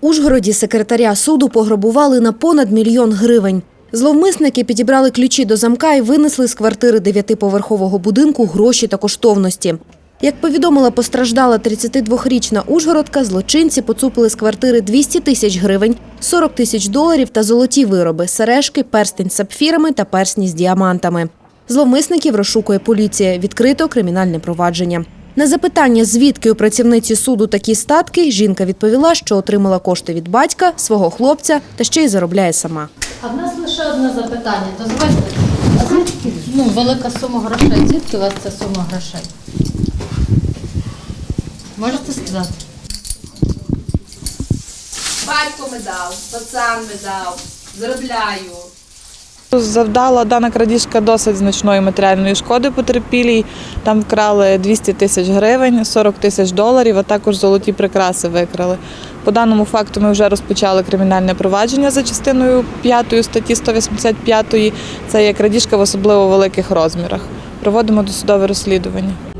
Ужгороді секретаря суду пограбували на понад мільйон гривень. Зловмисники підібрали ключі до замка і винесли з квартири дев'ятиповерхового будинку гроші та коштовності. Як повідомила постраждала 32-річна Ужгородка, злочинці поцупили з квартири 200 тисяч гривень, 40 тисяч доларів та золоті вироби, сережки, перстень з сапфірами та персні з діамантами. Зловмисників розшукує поліція. Відкрито кримінальне провадження. На запитання, звідки у працівниці суду такі статки, жінка відповіла, що отримала кошти від батька, свого хлопця та ще й заробляє сама. А в нас лише одне запитання. Дозвольте, а звідки ну, велика сума грошей? Звідки у вас ця сума грошей? Можете сказати? Батько ми дав, пацан ми дав, заробляю. Завдала дана крадіжка досить значної матеріальної шкоди потерпілій. Там вкрали 200 тисяч гривень, 40 тисяч доларів, а також золоті прикраси викрали. По даному факту ми вже розпочали кримінальне провадження за частиною 5 статті 185. Це є крадіжка в особливо великих розмірах. Проводимо досудове розслідування.